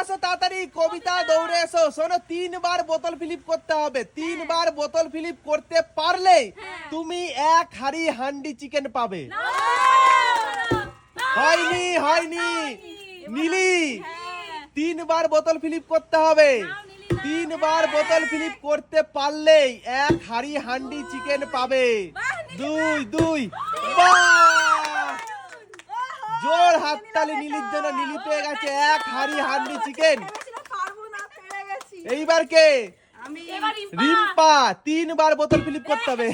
আসো তাড়াতাড়ি কবিতা দৌড়ে এসো। শোনো তিনবার বোতল ফিলিপ করতে হবে। তিনবার বোতল ফিলিপ করতে পারলেই তুমি এক হাড়ি হান্ডি চিকেন পাবে। হয়নি হয়নি। নীলি। তিনবার বোতল ফিলিপ করতে হবে। তিনবার বোতল ফিলিপ করতে পারলেই এক হাড়ি হান্ডি চিকেন পাবে। দুই দুই বাহ! জোর হাততালি নীলির জন্য নীলি পেয়ে গেছে এক হাড়ি হান্ডি চিকেন। এইবার কে? রিম্পা। তিনবার বোতল ফিলিপ করতে হবে।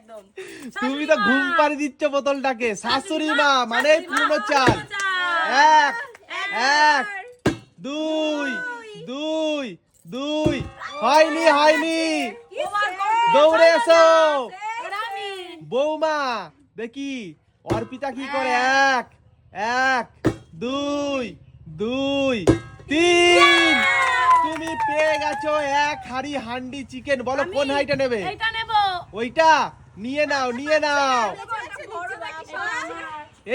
তুমি তো ঘুম পাড়ি দিচ্ছ বোতলটাকে। শাশুড়ি মা মানে পুরনো চাল। এক এক দুই দুই। দুই হয়নি হয়নি। দৌড়ে এসো। বৌমা দেখি অর্পিতা কি করে? এক এক দুই দুই তিন। তুমি পেয়ে গেছো এক হাড়ি হান্ডি চিকেন। বলো কোন হাইটা নেবে? ওইটা? নিয়ে নাও নিয়ে নাও।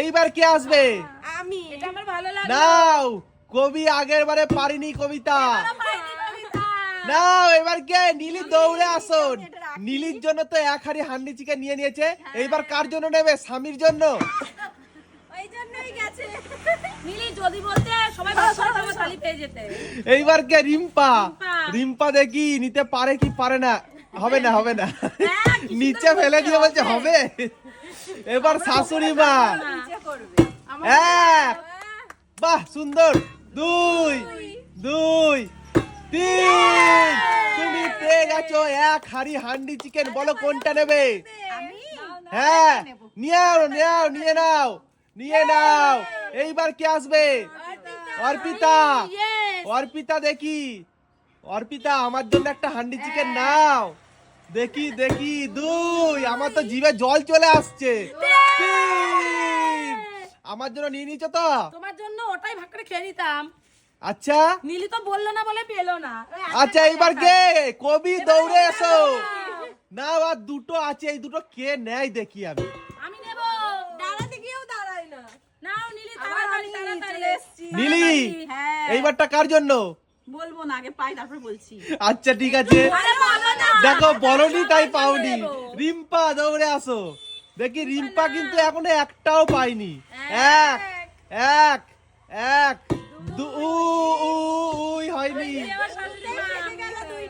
এইবার কে আসবে? আমি। এটা আমার ভালো লাগে। নাও কবি আগের বারে পারিনি কবিতা। নাও এবার কে? নীলি দৌড়ে আসুন নীলির জন্য তো এক হাড়ি হান্ডি চিকেন নিয়ে নিয়েছে। এইবার কার জন্য নেবে? স্বামীর জন্য? এইবার কে রিম্পা? রিম্পা। দেখি নিতে পারে কি পারে না। হবে না হবে না। হ্যাঁ, নিচে ফেলে দিয়ে বলছে হবে। এবার শাশুড়ি মা। এক। বাহ সুন্দর। দুই। দুই। তিন। তুমি পেয়ে গেছো এক হাড়ি হান্ডি চিকেন। বলো কোনটা নেবে? হ্যাঁ। নিয়ে নাও নিয়ে নাও। নিয়ে নাও। এইবার কে আসবে? অর্পিতা। অর্পিতা দেখি। অর্পিতা আমার জন্য একটা হান্ডি চিকেন নাও। দেখি দেখি। দুই আমার তো জিভে জল চলে আসছে। আমার জন্য নিয়ে নিচ্ছ তো? তোমার জন্য ওটাই ভাগ করে খেয়ে নিতাম। আচ্ছা। নীলি তো বলল না বলে পেল না। আচ্ছা এইবার কে? কবি দৌড়ে এসো। না আর দুটো আছে এই দুটো কে নেয় দেখি আমি আমি নেব দাঁড়াতে গিয়েও দাঁড়ায় না নাও নীলি আবার তাড়াতাড়ি আমি তাড়াতাড়ি চলে এসেছি নীলি হ্যাঁ এইবারটা কার জন্য? বলব না আগে পাই তারপর বলছি। আচ্ছা ঠিক আছে। আরে বলো না দেখো বলনি তাই পাওনি। রিম্পা দৌড়ে আসো। দেখি রিম্পা কিন্তু এখনও একটাও পাইনি এক। এক এক দু উ, উ, উই হয়নি। এবার শাশুড়ি মা।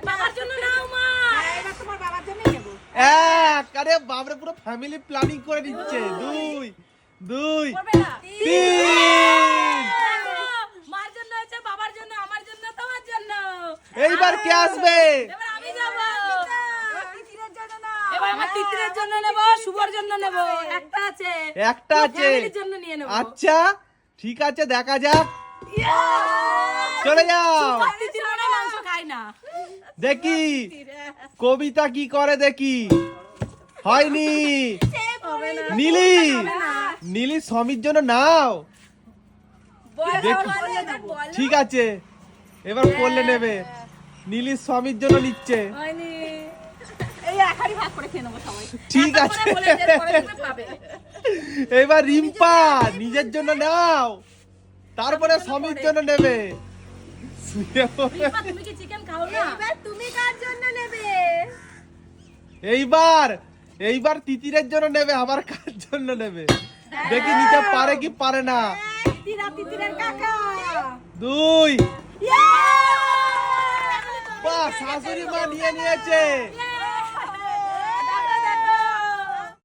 বাবার জন্য নাও মা। এবার তোমার বাবার জন্যই নেব। এক আরে বাবরে পুরো ফ্যামিলি প্ল্যানিং করে দিচ্ছে। দুই। দুই তিন দেখো, মার জন্য হয়েছে বাবার জন্য আমার জন্য তোমার জন্য এইবার কে আসবে? আমি যাব। জন্য না এবার আমার তিতিরের জন্য নেব শুভর জন্য নেব একটা আছে। একটা আছে। জন্য নিয়ে নেব। আচ্ছা ঠিক আছে দেখা যাক। চলে যাও। দেখি কবিতা কি করে দেখি? হয়নি। নীলি নীলি স্বামীর জন্য নাও। ঠিক আছে এবার করলে নেবে। নীলি স্বামীর জন্য নিচ্ছে। ঠিক আছে। এবার রিম্পা নিজের জন্য নাও। তারপরে স্বামীর জন্য নেবে। শুয়ে পড়ে। রিম্পা, তুমি কি চিকেন খাও না? এবার তুমি কার জন্য নেবে? এইবার এইবার তিতিরের জন্য নেবে আবার কার জন্য নেবে? দেখি নিতে পারে কি পারে না। দুই শাশুড়ি মা নিয়ে নিয়েছে। নিয়ে